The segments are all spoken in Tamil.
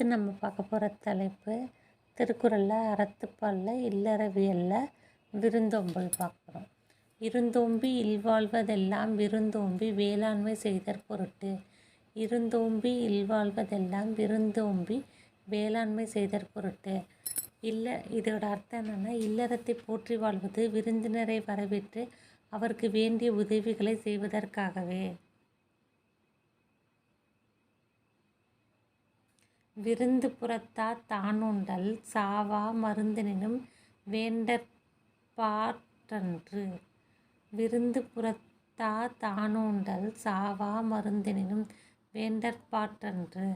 அடுத்து நம்ம பார்க்க போகிற தலைப்பு திருக்குறளில் அறத்துப்பாலில் இல்லறவியலில் விருந்தோம்பல் பார்க்குறோம் இருந்தோம்பி இல்வாழ்வதெல்லாம் விருந்தோம்பி வேளாண்மை செய்தற் பொருட்டு. இருந்தோம்பி இல்வாழ்வதெல்லாம் விருந்தோம்பி வேளாண்மை செய்தற் பொருட்டு. இல்லை இதோட அர்த்தம் என்னென்னா இல்லறத்தை போற்றி வாழ்வது விருந்தினரை வரவேற்று அவருக்கு வேண்டிய உதவிகளை செய்வதற்காகவே. விருந்து புறத்தா தானுண்டல் சாவா மருந்தினும் வேண்டற்பாற்றன்று விருந்து புறத்தா தானுண்டல் சாவா மருந்தினும் வேண்டற்பாற்றன்று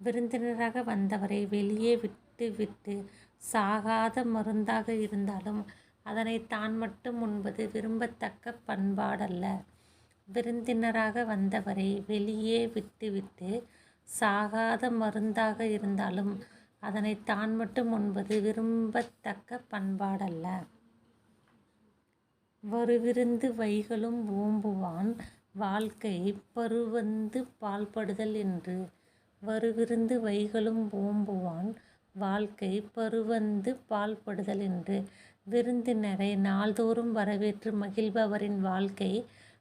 விருந்தினராக வந்தவரை வெளியே விட்டு விட்டு சாகாத மருந்தாக இருந்தாலும் அதனை தான் மட்டும் உண்பது விரும்பத்தக்க பண்பாடல்ல. விருந்தினராக வந்தவரை வெளியே விட்டுவிட்டு சாகாத மருந்தாக இருந்தாலும் அதனை தான் மட்டும் உண்பது விரும்பத்தக்க பண்பாடல்ல. வருவிருந்து வைகளும் ஓம்புவான் வாழ்க்கை பருவந்து பால்படுதல் என்று. வருவிருந்து வைகளும் ஓம்புவான் வாழ்க்கை பருவந்து பால்படுதல் என்று. விருந்தினரை நாள்தோறும் வரவேற்று மகிழ்பவரின் வாழ்க்கை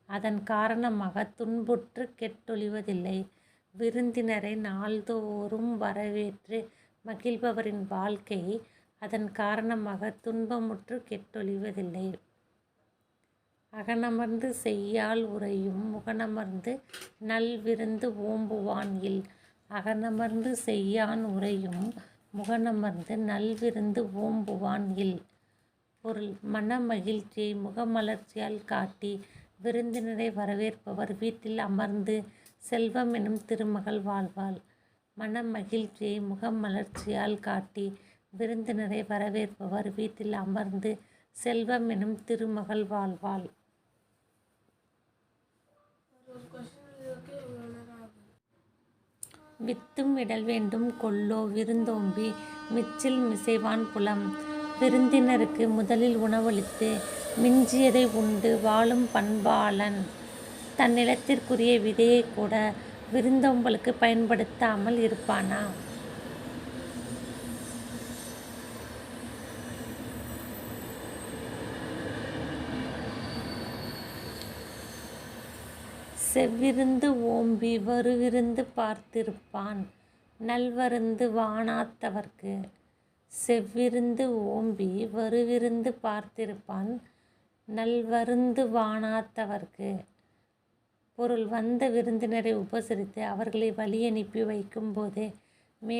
அதன் காரணமாக துன்புற்று கெட்டொழிவதில்லை. விருந்தினரை நாள்தோறும் வரவேற்று மகிழ்பவரின் வாழ்க்கை அதன் காரணமாக துன்பமுற்று கெட்டொழிவதில்லை. அகனமர்ந்து செய்யால் உறையும் முகனமர்ந்து நல்விருந்து ஓம்புவான் இல். அகனமர்ந்து செய்யான் உறையும் முகனமர்ந்து நல்விருந்து ஓம்புவான் இல். பொருள் மனமகிழ்ச்சியை முகமலர்ச்சியால் காட்டி விருந்தினரை வரவேற்பவர் வீட்டில் அமர்ந்து செல்வம் எனும் திருமகள் வாழ்வாள். மனம் மகிழ்ச்சியை முகம் மலர்ச்சியால் காட்டி விருந்தினரை வரவேற்பவர் வீட்டில் அமர்ந்து செல்வம் எனும் திருமகள் வாழ்வாள். வித்தும் இடல் வேண்டும் கொல்லோ விருந்தோம்பி மிச்சில் மிசைவான் புலம். விருந்தினருக்கு முதலில் உணவளித்து மிஞ்சியதை உண்டு வாழும் பண்பாளன். தன்னிலத்திற்குரிய விதையை கூட விருந்தோம்பலுக்கு பயன்படுத்தாமல் இருப்பானா? செவ்விருந்து ஓம்பி வருவிருந்து பார்த்திருப்பான் நல்வருந்து வானாத்தவர்க்கு. செவ்விருந்து ஓம்பி வருவிருந்து பார்த்திருப்பான் நல்வருந்து வானாத்தவர்க்கு. பொருள் வந்த விருந்தினரை உபசரித்து அவர்களை வழி அனுப்பி வைக்கும்போதே மேல்